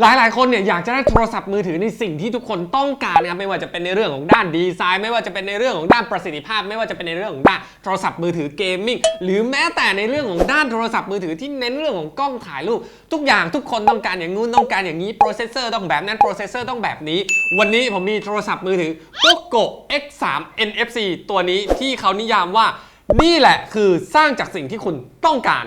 หลายๆคนเนี่ยอยากจะได้โทรศัพท์มือถือในสิ่งที่ทุกคนต้องการนะครับไม่ว่าจะเป็นในเรื่องของด้านดีไซน์ ไม่ว่าจะเป็นในเรื่องของด้านประสิทธิภาพ ไม่ว่าจะเป็นในเรื่องของด้านโทรศัพท์มือถือเกมมิ่งหรือแม้แต่ในเรื่องของด้านโทรศัพท์มือถือที่เน้นเรื่องของกล้องถ่ายรูปทุกอย่างทุกคนต้องการอย่างงู้นต้องการอย่างนี้โปรเซสเซอร์ต้องแบบนั้นโปรเซสเซอร์ต้องแบบนี้ วันนี้ผมมีโทรศัพท์มือถือ Poco X3 NFC ตัวนี้ที่เขานิยามว่านี่แหละคือสร้างจากสิ่งที่คุณต้องการ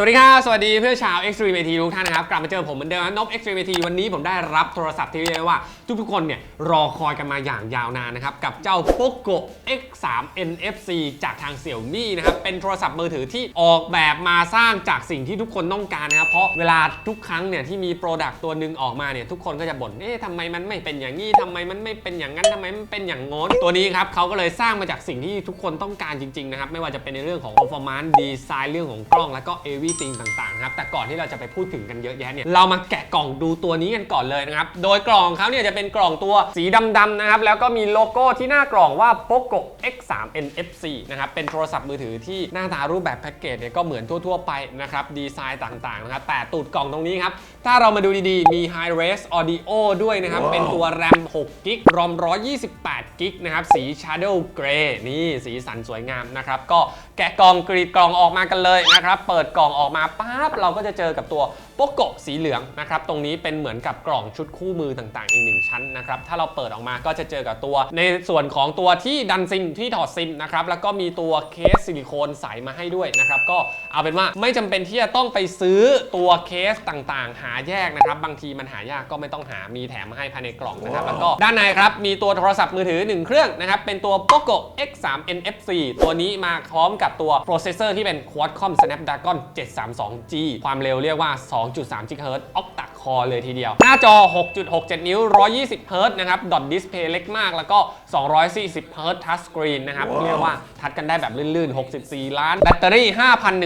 สวัสดีครับ สวัสดีเพื่อนชาว Extreme AT ทุกท่านนะครับ กลับมาเจอผมเหมือนเดิมนะนบ Extreme AT วันนี้ผมได้รับโทรศัพท์ที่เรียกว่า ทุกๆคนเนี่ยรอคอยกันมาอย่างยาวนานนะครับ กับเจ้า Poco X3 NFC จากทาง Xiaomi นะครับ เป็นโทรศัพท์มือถือที่ออกแบบมาสร้างจากสิ่งที่ทุกคนต้องการนะครับ เพราะเวลาทุกครั้งเนี่ยที่มีโปรดักต์ตัวหนึ่งออกมาเนี่ยทุกคนก็จะบ่นเอ๊ะทำไมมันไม่เป็นอย่างนี้ทำไมมันไม่เป็นอย่างนั้นทำไมมันเป็นอย่างงนตัวนี้ครับเขาก็เลยสร้างมาจากสิ่งที่ทุกคนต้องการจริงๆนะครับไม่ว่าจะเป็นในเรื่องของ performance design เรื่องของกล้องแล้วก็ everything ต่างๆนะครับแต่ก่อนที่เราจะไปพูดถึงกันเยอะแยะเนี่ยเรามาแกะกล่องดูตัวนี้กันก่อนเลยนะครับโดยกล่องเขาเนี่ยจะเป็นกล่องตัวสีดำๆนะครับแล้วก็มีโลโก้ที่หน้ากล่องว่า Poco X3 NFC นะครับเป็นโทรศัพท์มือถือที่หน้าตารูปแบบแพ็กเกจเนี่ยก็เหมือนทั่วๆไปนะครับดีไซน์ต่างๆนะครับแต่ตูดกล่องตรงนี้ครับถ้าเรามาดูดีๆ มี High Res Audio ด้วยนะครับ เป็นตัว RAM 6 g b ROM 128 g b นะครับ สี Shadow Grey นี่สีสันสวยงามนะครับ ก็แกะกล่องกรีดกล่องออกมากันเลยนะครับ เปิดกล่องออกมาปั๊บเราก็จะเจอกับตัว โปโกะสีเหลืองนะครับตรงนี้เป็นเหมือนกับกล่องชุดคู่มือต่างๆ อีกหนึ่งชั้นนะครับถ้าเราเปิดออกมาก็จะเจอกับตัว ในส่วนของตัวที่ดันซิมที่ถอดซิมนะครับแล้วก็มีตัวเคสซิลิโคนใสมาให้ด้วยนะครับก็เอาเป็นว่าไม่จำเป็นที่จะต้องไปซื้อตัวเคสต่างๆ หาแยกนะครับบางทีมันหายากก็ไม่ต้องหามีแถมมาให้ภายในกล่องนะครับแล้วก็ด้านในครับมีตัวโทรศัพท์มือถือ 1 เครื่องนะครับเป็นตัว Poco X3 NFC ตัวนี้มาพร้อมกับตัวโปรเซสเซอร์ที่เป็น Qualcomm Snapdragon 732G ความเร็วเรียกว่า 2 2.3 GHz Octa Core เลยทีเดียว หน้าจอ 6.67 นิ้ว 120 Hz นะครับดอทดิสเพย์เล็กมากแล้วก็ 240 Hz Touch Screen นะครับ เรียกว่าทัดกันได้แบบลื่นๆ 64 ล้าน แบตเตอรี่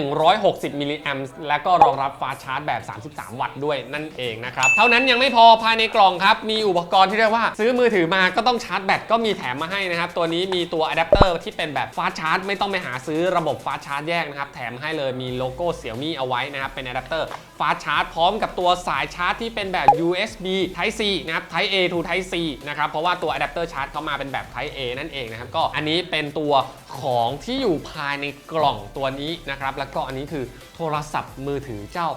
5,160 มิลลิแอมป์และก็รองรับฟาสต์ชาร์จแบบ 33 วัตต์ด้วยนั่นเองนะครับ เท่านั้นยังไม่พอภายในกล่องครับ มีอุปกรณ์ที่เรียกว่า ซื้อมือถือมาก็ต้องชาร์จแบตก็มีแถมมาให้นะครับ ตัวนี้มีตัวอะแดปเตอร์ที่เป็นแบบฟาสต์ชาร์จไม่ต้องไปหาซื้อระบบฟาสต์ชาร์จแยกนะครับแถมให้เลยมีโลโก้เสี่ยมี่เอาไว้นะครับเป็นอะแดปเตอร์ฟาชาร์จพร้อมกับตัวสายชาร์จที่เป็นแบบ USB Type C นะครับ Type A to Type C นะครับ เพราะว่าตัวอะแดปเตอร์ชาร์จเขามาเป็นแบบ Type A นั่นเองนะครับ ก็อันนี้เป็นตัวของที่อยู่ภายในกล่องตัวนี้นะครับ แล้วก็อันนี้คือโทรศัพท์มือถือเจ้า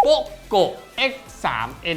Poco X3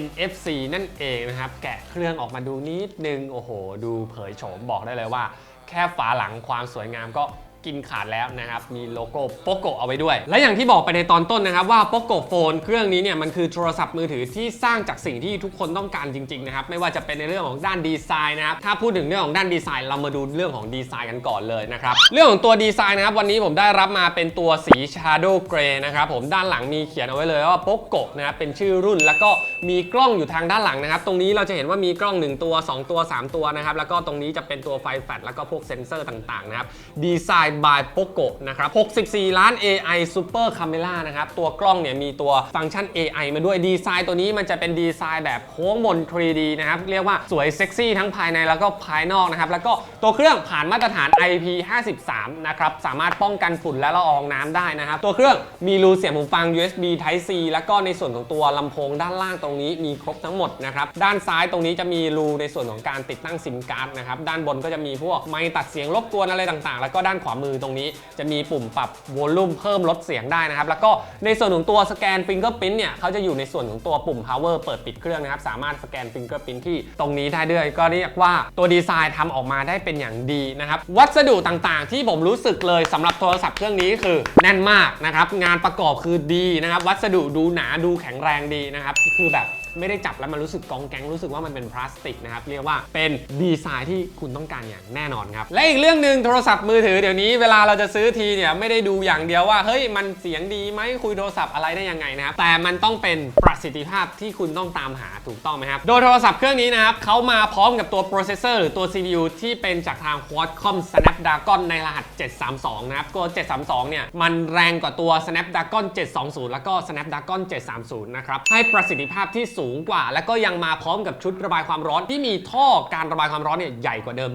NFC นั่นเองนะครับ แกะเครื่องออกมาดูนิดนึง โอ้โห ดูเผยโฉมบอกได้เลยว่า แค่ฝาหลังความสวยงามก็ กินขาดแล้วนะครับ มีโลโก้ Poco เอาไว้ด้วย และอย่างที่บอกไปในตอนต้นนะครับว่า Poco Phone เครื่องนี้เนี่ยมันคือโทรศัพท์มือถือที่สร้างจากสิ่งที่ทุกคนต้องการจริงๆนะครับไม่ว่าจะเป็นในเรื่องของด้านดีไซน์นะครับถ้าพูดถึงเรื่องของด้านดีไซน์เรามาดูเรื่องของดีไซน์กันก่อนเลยนะครับเรื่องของตัวดีไซน์นะครับวันนี้ผมได้รับมาเป็นตัวสี Shadow Grey นะครับผมด้านหลังมีเขียนเอาไว้เลยว่า Poco นะครับเป็นชื่อรุ่นแล้วก็มีกล้องอยู่ทางด้านหลังนะครับ ตรงนี้เราจะเห็นว่ามีกล้อง 1 ตัว 2 ตัว 3 ตัวนะครับ แล้วก็ตรงนี้จะเป็นตัวไฟแฟลชแล้วก็พวกเซ็นเซอร์ต่างๆนะครับดีไซน์ by Poco นะครับ64 ล้าน AI Super Camera นะครับ ตัวกล้องเนี่ยมีตัวฟังก์ชัน AI มาด้วยดีไซน์ตัวนี้มันจะเป็นดีไซน์แบบโค้งมน 3D นะครับ เรียกว่าสวยเซ็กซี่ทั้งภายในแล้วก็ภายนอกนะครับ แล้วก็ตัวเครื่องผ่านมาตรฐาน IP53 นะครับ สามารถป้องกันฝุ่นและละอองน้ำได้นะครับ ตัวเครื่องมีรูเสียบหูฟัง USB Type C แล้วก็ในส่วนของตัวลำโพงด้านล่างตรงนี้มีครบทั้งหมดนะครับด้านซ้ายตรงนี้จะมีรูในส่วนของการติดตั้งซิมการ์ดนะครับด้านบนก็จะมีพวกไมค์ตัดเสียงรบกวนอะไรต่างๆ แล้วก็ด้านขวามือตรงนี้จะมีปุ่มปรับวอลลุ่มเพิ่มลดเสียงได้นะครับแล้วก็ในส่วนของตัวสแกนฟิงเกอร์พิ t เนี่ยเขาจะอยู่ในส่วนของตัวปุ่ม power เปิดปิดเครื่องนะครับสามารถสแกนฟิงเกอร์พิ t ที่ตรงนี้ได้ด้วยก็เรียกว่าตัวดีไซน์ทำออกมาได้เป็นอย่างดีนะครับวัสดุต่างๆ ที่ผมรู้สึกเลยสำหรับโทรศัพท์เครื่องนี้คือแน่นมากนะครับงานประกอบคือดีนะครับวัสดุดูหนาดูแข็งแรงดีนะครับคือแบบ ไม่ได้จับแล้วมันรู้สึกกองแกงรู้สึกว่ามันเป็นพลาสติกนะครับเรียกว่าเป็นดีไซน์ที่คุณต้องการอย่างแน่นอนครับและอีกเรื่องหนึ่งโทรศัพท์มือถือเดี๋ยวนี้เวลาเราจะซื้อทีเนี่ยไม่ได้ดูอย่างเดียวว่าเฮ้ยมันเสียงดีไหมคุยโทรศัพท์อะไรได้ยังไงนะครับแต่มันต้องเป็นประสิทธิภาพที่คุณต้องตามหาถูกต้องไหมครับโดยโทรศัพท์เครื่องนี้นะครับเขามาพร้อมกับตัวโปรเซสเซอร์หรือตัว CPU ที่เป็นจากทาง Qualcomm Snapdragon ในรหัส 732 นะครับตัว 732 เนี่ยมันแรงกว่าตัว Snapdragon 720 แล้วก็ Snapdragon 730 นะครับให้ประสิทธิภาพที่สูงูงกว่า และก็ยังมาพร้อมกับชุดระบายความร้อนที่มีท่อการระบายความร้อนเนี่ยใหญ่กว่าเดิม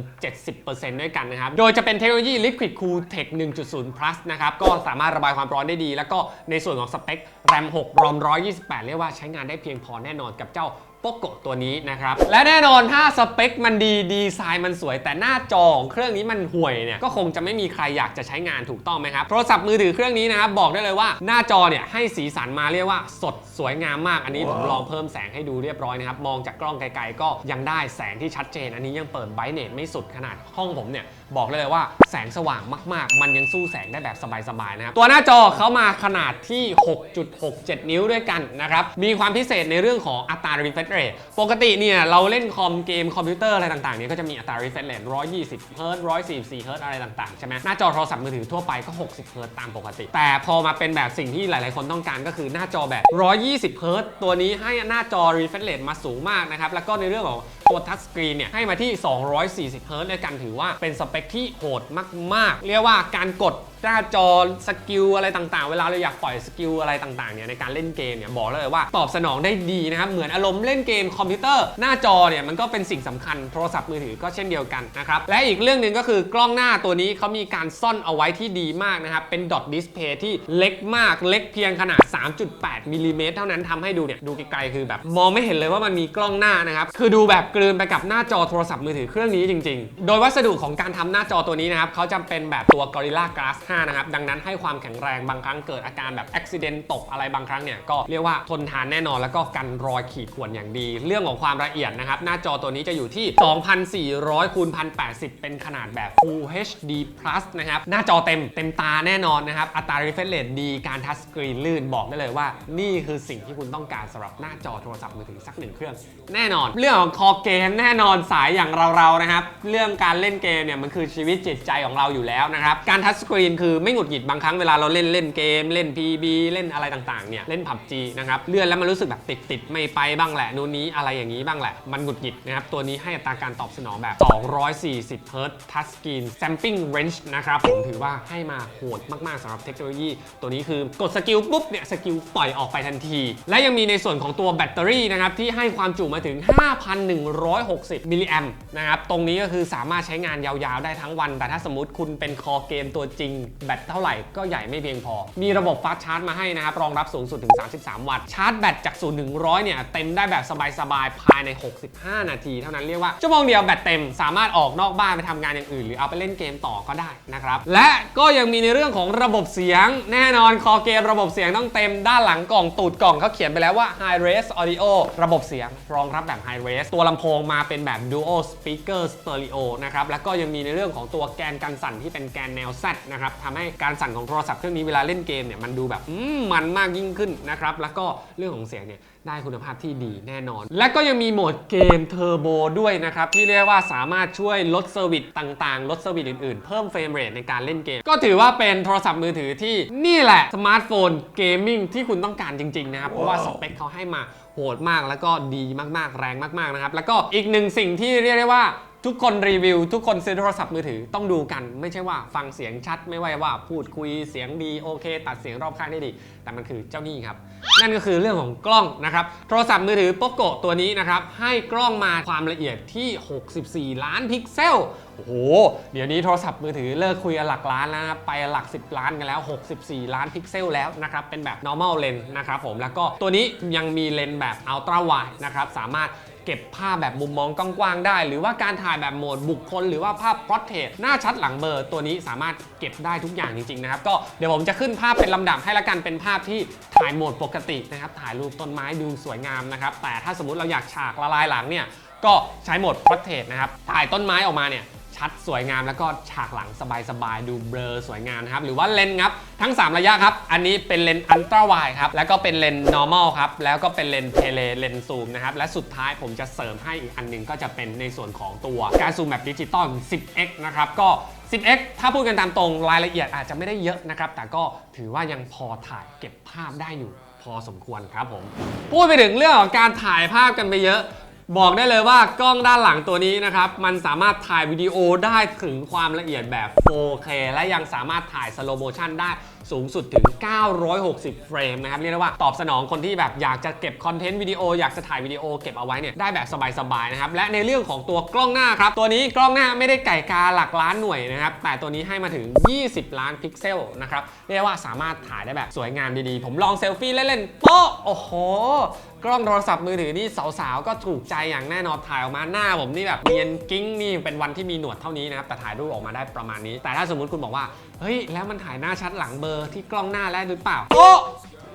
70%ด้วยกันนะครับ โดยจะเป็นเทคโนโลยี Liquid Cool Tech 1.0 plus นะครับก็สามารถระบายความร้อนได้ดี แล้วก็ในส่วนของสเปค RAM 6 ROM 128 เรียกว่าใช้งานได้เพียงพอแน่นอนกับเจ้า โปโกตัวนี้นะครับ และแน่นอนถ้าสเปคมันดีดีไซน์มันสวย แต่หน้าจอของเครื่องนี้มันห่วยเนี่ยก็คงจะไม่มีใครอยากจะใช้งานถูกต้องไหมครับโทรศัพท์มือถือเครื่องนี้นะครับบอกได้เลยว่าหน้าจอเนี่ยให้สีสันมาเรียกว่าสดสวยงามมากอันนี้ผมลองเพิ่มแสงให้ดูเรียบร้อยนะครับมองจากกล้องไกลๆก็ยังได้แสงที่ชัดเจน อันนี้ยังเปิดไบท์เนตไม่สุดขนาดห้องผมเนี่ยบอกได้เลยว่าแสงสว่างมาก ๆ มันยังสู้แสงได้แบบสบายๆนะครับตัวหน้าจอเขามาขนาดที่ 6.67 นิ้วด้วยกันนะครับมีความพิเศษในเรื่องของอัตรา refresh rate ปกติเนี่ยเราเล่นคอมเกมคอมพิวเตอร์อะไรต่างๆเนี่ยก็จะมีอัตรา refresh rate 120เฮิร์ต144เฮิร์ตอะไรต่างๆ ใช่ไหมหน้าจอโทรศัพท์มือถือทั่วไปก็ 60เฮิร์ตตามปกติ แต่พอมาเป็นแบบสิ่งที่หลายๆ คนต้องการก็คือหน้าจอแบบ 120เฮิร์ตตัวนี้ให้หน้าจอ refresh rate มาสูงมากนะครับ แล้วก็ในเรื่องของตัวทัชสกรีนเนี่ยให้มาที่ 240เฮิร์ตด้วยกันถือว่าเป็นสเปคที่โหดมากๆ เรียกว่าการกด หน้าจอสกิลอะไรต่างๆ เวลาเราอยากปล่อยสกิลอะไรต่างๆเนี่ยในการเล่นเกมเนี่ยบอกเลยว่าตอบสนองได้ดีนะครับเหมือนอารมณ์เล่นเกมคอมพิวเตอร์หน้าจอเนี่ยมันก็เป็นสิ่งสำคัญโทรศัพท์มือถือก็เช่นเดียวกันนะครับและอีกเรื่องหนึ่งก็คือกล้องหน้าตัวนี้เขามีการซ่อนเอาไว้ที่ดีมากนะครับเป็นดอทดิสเพย์ที่เล็กมากเล็กเพียงขนาด 3.8มิลลิเมตรเท่านั้นทำให้ดูเนี่ยดูไกลๆคือแบบ มองไม่เห็นเลยว่ามันมีกล้องหน้านะครับคือดูแบบกลืนไปกับหน้าจอโทรศัพท์มือถือเครื่องนี้จริง ๆ โดยวัสดุของการทำหน้าจอตัวนี้นะครับเขาจะเป็นแบบตัว Gorilla Glass 5นะครับ ดังนั้นให้ความแข็งแรงบางครั้งเกิดอาการแบบอุบิเหตุตกอะไรบางครั้งเนี่ยก็เรียกว่าทนทานแน่นอนแล้วก็กันรอยขีดข่วนอย่างดี เรื่องของความละเอียดนะครับ หน้าจอตัวนี้จะอยู่ที่ 2,400คูณ1080 เป็นขนาดแบบ Full HD Plus นะครับ หน้าจอเต็มเต็มตาแน่นอนนะครับ อัตรา refresh rate ดี การทัชสกรีนลื่นบอกได้เลยว่า นี่คือสิ่งที่คุณต้องการสำหรับหน้าจอโทรศัพท์มือถือสักหนึ่งเครื่อง แน่นอน เรื่องของคอเกมแน่นอนสายอย่างเราๆนะครับ เรื่องการเล่นเกมเนี่ยมันคือชีวิตจิตใจของเราอยู่แล้วนะครับ การทัชสกรีนคือไม่หงุดหงิดบางครั้งเวลาเราเล่นเล่นเกม เล่น PB เล่นอะไรต่างๆเนี่ยเล่น PUBG นะครับเลื่อนแล้วมันรู้สึกแบบติดติดไม่ไปบ้างแหละนู่นนี้อะไรอย่างนี้บ้างแหละ มันหงุดหงิดนะครับตัวนี้ให้อัตราการตอบสนองแบบ 240เฮิร์ตทัสกรีน sampling range นะครับผมถือว่าให้มาโหดมากๆสำหรับเทคโนโลยี ตัวนี้คือกดสกิลปุ๊บเนี่ยสกิลปล่อยออกไปทันที และยังมีในส่วนของตัวแบตเตอรี่นะครับที่ให้ความจุมาถึง 5,160 มิลลิแอมนะครับตรงนี้ก็คือสามารถใช้งานยาวๆ ได้ทั้งวัน แต่ถ้าสมมติคุณเป็นคอเกมตัวจริงแบตเท่าไหร่ก็ใหญ่ไม่เพียงพอ มีระบบฟาสต์ชาร์จมาให้นะครับ รองรับสูงสุดถึง 33 วัตต์ ชาร์จแบตจาก 0 ถึง 100 เนี่ย เต็มได้แบบสบายๆ ภายใน 65 นาทีเท่านั้นเรียกว่าชั่วโมงเดียวแบตเต็ม สามารถออกนอกบ้านไปทำงานอย่างอื่น หรือเอาไปเล่นเกมต่อก็ได้นะครับ และก็ยังมีในเรื่องของระบบเสียง แน่นอนคอเกมระบบเสียงต้องเต็มด้านหลังกล่องตูดกล่องเขาเขียนไปแล้วว่า High Res Audio ระบบเสียงรองรับแบบ High Res ตัวลำโพงมาเป็นแบบ Dual Speaker Stereo นะครับแล้วก็ยังมีในเรื่องของตัวแกนกันสั่นที่เป็นแกนแนว Z นะครับทำให้การสั่นของโทรศัพท์เครื่องนี้เวลาเล่นเกมเนี่ยมันดูแบบอืมมันมากยิ่งขึ้นนะครับแล้วก็เรื่องของเสียงเนี่ยได้คุณภาพที่ดีแน่นอน และก็ยังมีโหมดเกมเทอร์โบด้วยนะครับ ที่เรียกว่าสามารถช่วยลดเซอร์วิสต่างๆ ลดเซอร์วิสอื่นๆ เพิ่มเฟรมเรทในการเล่นเกม ก็ถือว่าเป็นโทรศัพท์มือถือที่นี่แหละสมาร์ทโฟนเกมมิ่งที่คุณต้องการจริง ๆ นะครับ เพราะว่าสเปคเขาให้มาโหดมากแล้วก็ดีมากๆแรงมากๆนะครับแล้วก็อีกหนึ่งสิ่งที่เรียกได้ว่า ทุกคนรีวิว ทุกคนซื้อโทรศัพท์มือถือต้องดูกัน ไม่ใช่ว่าฟังเสียงชัดไม่ว่าว่าพูดคุยเสียงดีโอเค ตัดเสียงรอบข้างได้ดี แต่มันคือเจ้านี่ครับ นั่นก็คือเรื่องของกล้องนะครับ โทรศัพท์มือถือโปโกตัวนี้นะครับ ให้กล้องมาความละเอียดที่ 64 ล้านพิกเซลโอ้โห เดี๋ยวนี้โทรศัพท์มือถือเลิกคุยกันหลักล้านแล้วนะครับไปหลัก 10 ล้านกันแล้ว 64 ล้านพิกเซลแล้วนะครับ เป็นแบบ normal lens นะครับผมแล้วก็ตัวนี้ยังมีเลนส์แบบ ultra wide นะครับสามารถ เก็บภาพแบบมุมมองกว้างๆได้ หรือว่าการถ่ายแบบโหมดบุคคล หรือว่าภาพพอร์เทรตหน้าชัดหลังเบลอร์ตัวนี้สามารถเก็บได้ทุกอย่างจริงๆนะครับก็เดี๋ยวผมจะขึ้นภาพเป็นลำดับให้ละกันเป็นภาพที่ถ่ายโหมดปกตินะครับถ่ายรูปต้นไม้ดูสวยงามนะครับแต่ถ้าสมมติเราอยากฉากละลายหลังเนี่ยก็ใช้โหมดพอร์เทรตนะครับถ่ายต้นไม้ออกมาเนี่ย ชัดสวยงามแล้วก็ฉากหลังสบายๆ ดูเบลอสวยงามนะครับ หรือว่าเลนส์ครับ ทั้ง 3 ระยะครับ อันนี้เป็นเลนส์อันตราไวครับ แล้วก็เป็นเลนส์ normal ครับ แล้วก็เป็นเลนส์เทเลเลนส์ซูมนะครับ และสุดท้ายผมจะเสริมให้อีกอันหนึงก็จะเป็นในส่วนของตัวการซูมแบบดิจิตอล 10x นะครับก็ 10x ถ้าพูดกันตามตรงรายละเอียดอาจจะไม่ได้เยอะนะครับ แต่ก็ถือว่ายังพอถ่ายเก็บภาพได้อยู่พอสมควรครับผม พูดไปถึงเรื่องของการถ่ายภาพกันไปเยอะ บอกได้เลยว่ากล้องด้านหลังตัวนี้นะครับ มันสามารถถ่ายวิดีโอได้ถึงความละเอียดแบบ 4K และยังสามารถถ่ายสโลโมชันได้สูงสุดถึง 960 เฟรมนะครับเรียกได้ว่าตอบสนองคนที่แบบอยากจะเก็บคอนเทนต์วิดีโออยากจะถ่ายวิดีโอเก็บเอาไว้เนี่ยได้แบบสบายๆนะครับและในเรื่องของตัวกล้องหน้าครับตัวนี้กล้องหน้าไม่ได้ไก่กาหลักล้านหน่วยนะครับแต่ตัวนี้ให้มาถึง 20 ล้านพิกเซลนะครับเรียกว่าสามารถถ่ายได้แบบสวยงามดีๆ ผมลองเซลฟี่เล่นๆโป๊ะโอ้โหกล้องโทรศัพท์มือถือนี่สาวๆ ก็ถูกใจอย่างแน่นอนถ่ายออกมาหน้าผมนี่แบบเนียนกิ้งนี่เป็นวันที่มีหนวดเท่านี้นะครับแต่ถ่ายรูปออกมาได้ประมาณนี้ แต่ถ้าสมมุติคุณบอกว่า เฮ้ย แล้วมันถ่ายหน้าชัดหลังเบอร์ที่กล้องหน้าแล้วหรือเปล่า โอ้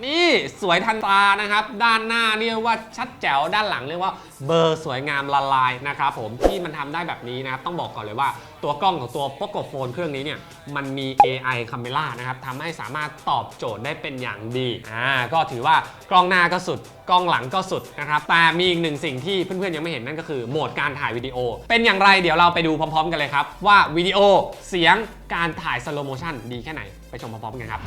นี่สวยทันตานะครับ ด้านหน้าเรียกว่าชัดแจ๋วด้านหลังเรียกว่าเบอร์สวยงามละลายนะครับผมที่มันทำได้แบบนี้นะครับ ต้องบอกก่อนเลยว่าตัวกล้องของตัว Poco Phone เครื่องนี้เนี่ยมันมี AI Camera นะครับทำให้สามารถตอบโจทย์ได้เป็นอย่างดีอ่าก็ถือว่ากล้องหน้าก็สุดกล้องหลังก็สุดนะครับ แต่มีอีกหนึ่งสิ่งที่เพื่อนๆยังไม่เห็นนั่นก็คือโหมดการถ่ายวิดีโอ เป็นอย่างไรเดี๋ยวเราไปดูพร้อมๆ กันเลยครับ ว่าวิดีโอเสียงการถ่ายสโลโมชันดีแค่ไหนไปชมพร้อมๆกันครับ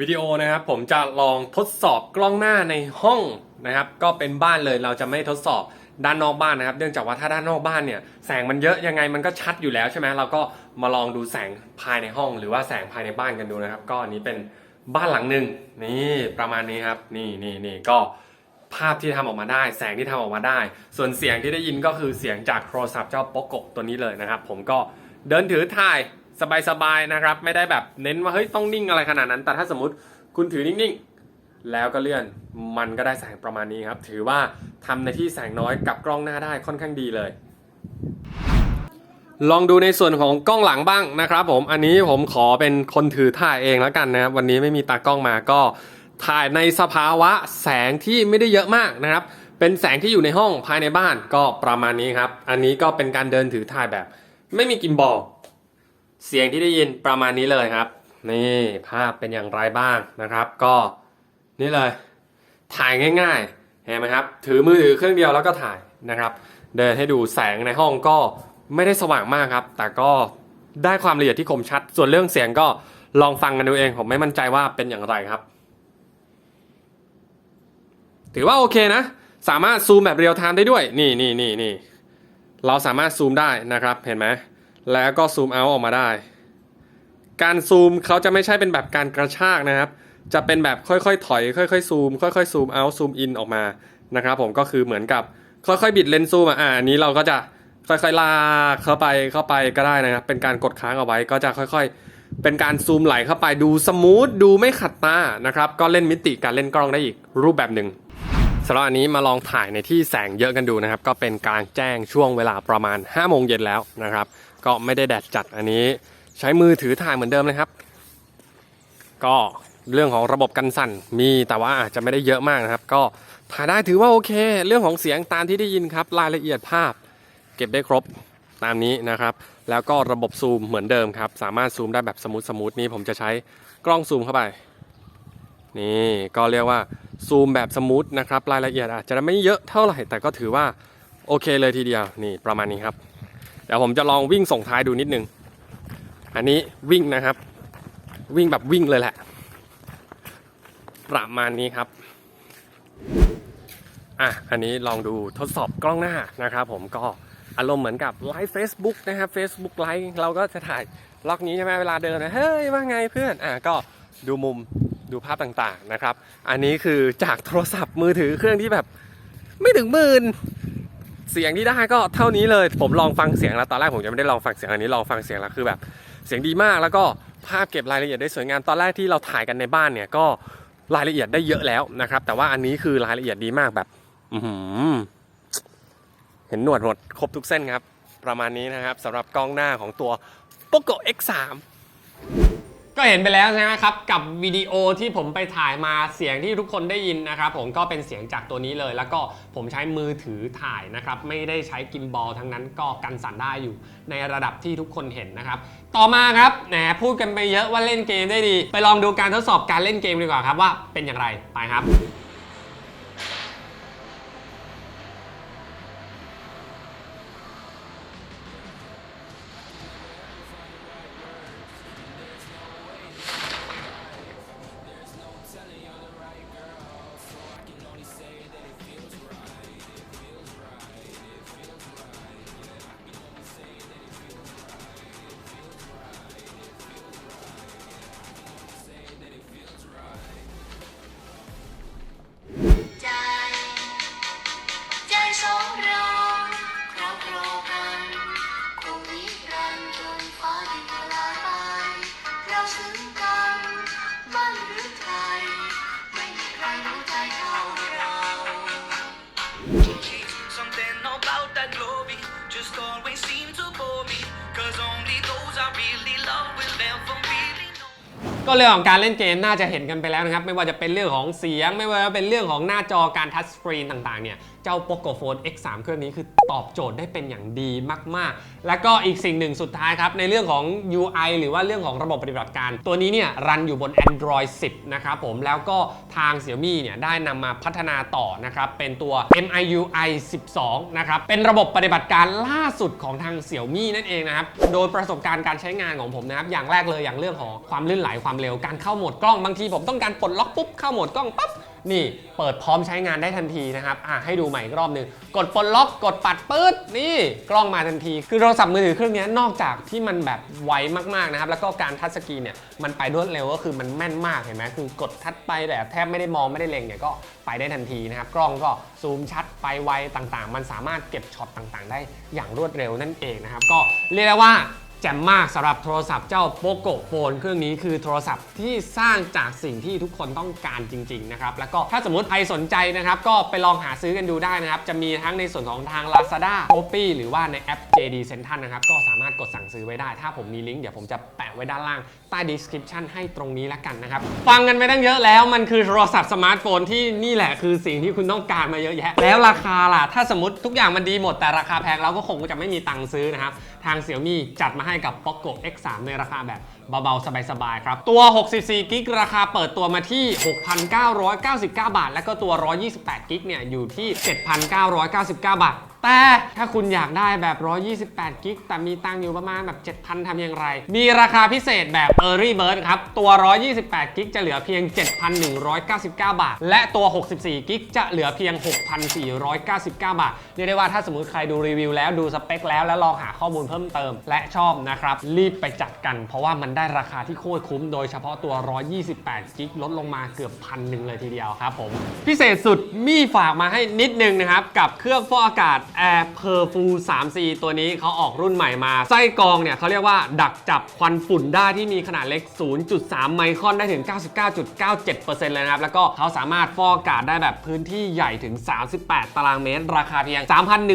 วิดีโอนะครับผมจะลองทดสอบกล้องหน้าในห้องนะครับ ก็เป็นบ้านเลยเราจะไม่ทดสอบด้านนอกบ้านนะครับ เนื่องจากว่าถ้าด้านนอกบ้านเนี่ยแสงมันเยอะยังไงมันก็ชัดอยู่แล้วใช่ไหมเราก็มาลองดูแสงภายในห้อง หรือว่าแสงภายในบ้านกันดูนะครับ ก็อันนี้เป็นบ้านหลังหนึ่งนี่ประมาณนี้ครับ นี่นี่นี่ก็ภาพที่ทำออกมาได้ แสงที่ทำออกมาได้ ส่วนเสียงที่ได้ยินก็คือเสียงจากโทรศัพท์เจ้าโปโกตัวนี้เลยนะครับ ผมก็เดินถือถ่าย สบายๆนะครับ ไม่ได้แบบเน้นว่าเฮ้ยต้องนิ่งอะไรขนาดนั้น แต่ถ้าสมมติคุณถือนิ่งๆ แล้วก็เลื่อนมันก็ได้แสงประมาณนี้ครับ ถือว่าทำในที่แสงน้อยกับกล้องหน้าได้ค่อนข้างดีเลย ลองดูในส่วนของกล้องหลังบ้างนะครับผมอันนี้ผมขอเป็นคนถือถ่ายเองแล้วกันนะครับวันนี้ไม่มีตากล้องมาก็ถ่ายในสภาวะแสงที่ไม่ได้เยอะมากนะครับ เป็นแสงที่อยู่ในห้องภายในบ้านก็ประมาณนี้ครับ อันนี้ก็เป็นการเดินถือถ่ายแบบ ไม่มีกิมบอล เสียงที่ได้ยินประมาณนี้เลยครับ นี่ภาพเป็นอย่างไรบ้างนะครับ ก็นี่เลย ถ่ายง่ายๆเห็นไหมครับ ถือมือถือเครื่องเดียวแล้วก็ถ่ายนะครับ เดินให้ดูแสงในห้องก็ไม่ได้สว่างมากครับ แต่ก็ได้ความละเอียดที่คมชัด ส่วนเรื่องเสียงก็ลองฟังกันดูเองผมไม่มั่นใจว่าเป็นอย่างไรครับ ถือว่าโอเคนะ สามารถซูมแบบเรียลไทม์ได้ด้วย นี่นี่นี่นี่เราสามารถซูมได้นะครับ เห็นไหม แล้วก็ซูมเอาออกมาได้ การซูมเขาจะไม่ใช่เป็นแบบการกระชากนะครับ จะเป็นแบบค่อยๆถอย ค่อยๆซูม ค่อยๆซูมเอาซูมอินออกมานะครับผมก็คือเหมือนกับค่อยๆบิดเลนส์ซูมอะอ่าอันนี้เราก็จะค่อยๆลากเข้าไปเข้าไปก็ได้นะครับ เป็นการกดค้างเอาไว้ก็จะค่อยๆ เป็นการซูมไหลเข้าไปดูสมูทดูไม่ขัดตานะครับ ก็เล่นมิติการเล่นกล้องได้อีกรูปแบบหนึ่งสำหรับอันนี้มาลองถ่ายในที่แสงเยอะกันดูนะครับ ก็เป็นกางแจ้งช่วงเวลาประมาณ5โมงเย็นแล้วนะครับ ก็ไม่ได้แดดจัดอันนี้ ใช้มือถือถ่ายเหมือนเดิมเลยครับ ก็เรื่องของระบบกันสั่นมีแต่ว่าอาจจะไม่ได้เยอะมากนะครับ ก็ถ่ายได้ถือว่าโอเค เรื่องของเสียงตามที่ได้ยินครับ รายละเอียดภาพ เก็บได้ครบตามนี้นะครับ แล้วก็ระบบซูมเหมือนเดิมครับ สามารถซูมได้แบบสมูทสมูทนี้ผมจะใช้กล้องซูมเข้าไป นี่ก็เรียกว่าซูมแบบสมูทนะครับ รายละเอียดอาจจะไม่เยอะเท่าไหร่แต่ก็ถือว่าโอเคเลยทีเดียวนี่ประมาณนี้ครับ เดี๋ยวผมจะลองวิ่งส่งท้ายดูนิดนึง อันนี้วิ่งนะครับ วิ่งแบบวิ่งเลยแหละ ประมาณนี้ครับ อะ อันนี้ลองดูทดสอบกล้องหน้านะครับผมก็อารมณ์เหมือนกับไลฟ์ Facebook นะครับ Facebook ไลฟ์เราก็จะถ่ายล็อกนี้ใช่ไหมเวลาเดินนะเฮ้ย ว่าไงเพื่อน อะ ก็ดูมุมดูภาพต่างๆนะครับ อันนี้คือจากโทรศัพท์มือถือเครื่องที่แบบไม่ถึงหมื่น เสียงที่ได้ก็เท่านี้เลย ผมลองฟังเสียงแล้วตอนแรกผมยังไม่ได้ลองฟังเสียงอันนี้ลองฟังเสียงแล้วคือแบบเสียงดีมากแล้วก็ภาพเก็บรายละเอียดได้สวยงามตอนแรกที่เราถ่ายกันในบ้านเนี่ยก็รายละเอียดได้เยอะแล้วนะครับ แต่ว่าอันนี้คือรายละเอียดดีมากแบบเห็นหนวดหมดครบทุกเส้นครับ ประมาณนี้นะครับสำหรับกล้องหน้าของตัว Poco X3 ก็เห็นไปแล้วใช่ไหมครับ กับวิดีโอที่ผมไปถ่ายมาเสียงที่ทุกคนได้ยินนะครับผมก็เป็นเสียงจากตัวนี้เลย แล้วก็ผมใช้มือถือถ่ายนะครับ ไม่ได้ใช้กิมบอลทั้งนั้นก็กันสั่นได้อยู่ ในระดับที่ทุกคนเห็นนะครับ ต่อมาครับแหมพูดกันไปเยอะว่าเล่นเกมได้ดี ไปลองดูการทดสอบการเล่นเกมดีกว่าครับว่าเป็นอย่างไรไปครับ ก็เรื่องของการเล่นเกมน่าจะเห็นกันไปแล้วนะครับ ไม่ว่าจะเป็นเรื่องของเสียง ไม่ว่าจะเป็นเรื่องของหน้าจอการทัชสกรีนต่างๆเนี่ย เจ้า Poco Phone X3 เครื่องนี้คือตอบโจทย์ได้เป็นอย่างดีมาก ๆ แล้วก็อีกสิ่งหนึ่งสุดท้ายครับ ในเรื่องของ UI หรือว่าเรื่องของระบบปฏิบัติการ ตัวนี้เนี่ยรันอยู่บน Android 10 นะครับผมแล้วก็ทาง Xiaomi เนี่ยได้นำมาพัฒนาต่อนะครับ เป็นตัว MIUI 12 นะครับ เป็นระบบปฏิบัติการล่าสุดของทาง Xiaomi นั่นเองนะครับ โดยประสบการณ์การใช้งานของผมนะครับอย่างแรกเลยอย่างเรื่องของความลื่นไหลความเร็วการเข้าโหมดกล้องบางทีผมต้องการปลดล็อกปุ๊บเข้าโหมดกล้องปั๊บ นี่เปิดพร้อมใช้งานได้ทันทีนะครับอะให้ดูใหม่อีกรอบหนึ่งกดปลดล็อกกดปัดปื๊ดนี่กล้องมาทันที คือโทรศัพท์มือถือเครื่องนี้นอกจากที่มันแบบไวมากๆนะครับแล้วก็การทัชสกรีนเนี่ยมันไปรวดเร็วก็คือมันแม่นมากเห็นไหมคือกดทัชไปแต่แทบไม่ได้มองไม่ได้เล็งเนี่ยก็ไปได้ทันทีนะครับกล้องก็ซูมชัดไปไวต่างๆ มันสามารถเก็บช็อตต่างๆ ได้อย่างรวดเร็วนั่นเองนะครับก็เรียกได้ว่า แจ่มมากสำหรับโทรศัพท์เจ้า Poco Phone เครื่องนี้คือโทรศัพท์ที่สร้างจากสิ่งที่ทุกคนต้องการจริงๆนะครับแล้วก็ถ้าสมมติใครสนใจนะครับก็ไปลองหาซื้อกันดูได้นะครับ จะมีทั้งในส่วนของทาง Lazada Shopee หรือว่าในแอป JD Central นะครับก็สามารถกดสั่งซื้อไว้ได้ ถ้าผมมีลิงก์เดี๋ยวผมจะแปะไว้ด้านล่างใต้ description ให้ตรงนี้แล้วกันนะครับฟังกันไปตั้งเยอะแล้วมันคือโทรศัพท์สมาร์ทโฟนที่นี่แหละคือสิ่งที่คุณต้องการมาเยอะแยะ แล้วราคาล่ะถ้าสมมติทุกอย่างมันดีหมดแต่ราคาแพงเราก็คงจะไม่มีตังค์ซื้อนะครับ ทาง Xiaomi จัดมาให้กับ Poco X3 ในราคาแบบเบาๆ สบายๆ ครับ ตัว 64กิกราคาเปิดตัวมาที่ 6,999 บาท แล้วก็ตัว 128กิกเนี่ยอยู่ที่ 7,999 บาท แต่ถ้าคุณอยากได้แบบ 128 กิกแต่มีตังค์อยู่ประมาณแบบ 7,000 ทำอย่างไร มีราคาพิเศษแบบ Early Bird ครับ ตัว 128 กิกจะเหลือเพียง 7,199 บาท และตัว 64 กิกจะเหลือเพียง 6,499 บาท เรียกได้ว่าถ้าสมมติใครดูรีวิวแล้วดูสเปคแล้ว แล้วลองหาข้อมูลเพิ่มเติม และชอบนะครับ รีบไปจัดกัน เพราะว่ามันได้ราคาที่โคตรคุ้มโดยเฉพาะตัว 128 กิกลดลงมาเกือบพันหนึ่งเลยทีเดียวครับผมพิเศษสุดมีฝากมาให้นิดนึงนะครับกับเครื่องฟอกอากาศ Air p e r f u 3C ตัวนี้เขาออกรุ่นใหม่มา ไส้กรองเนี่ยเขาเรียกว่าดักจับควันฝุ่นได้ที่มีขนาดเล็ก 0.3 ไมครอนได้ถึง 99.97%เลยนะครับ แล้วก็เขาสามารถฟอกอากาศได้แบบพื้นที่ใหญ่ถึง 38 ตารางเมตร ราคาเพียง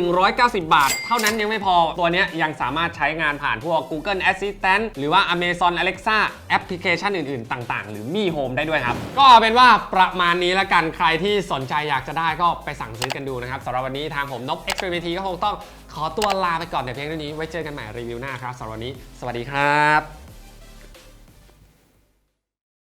3,190 บาท เท่านั้นยังไม่พอ ตัวนี้ยังสามารถใช้งานผ่านพวก Google Assistant หรือว่า Amazon Alexa แอปพลิเคชันอื่นๆ ต่างๆ หรือมี Home ได้ด้วยครับ ก็เอาเป็นว่าประมาณนี้ละกันใครที่สนใจอยากจะได้ก็ไปสั่งซื้อกันดูนะครับสำหรับวันนี้ทางผมนบ x ทีก็คงต้องขอตัวลาไปก่อนแต่เพียงเท่านี้ไว้เจอกันใหม่รีวิวหน้าครับสำหรับวันนี้ สวัสดีครับ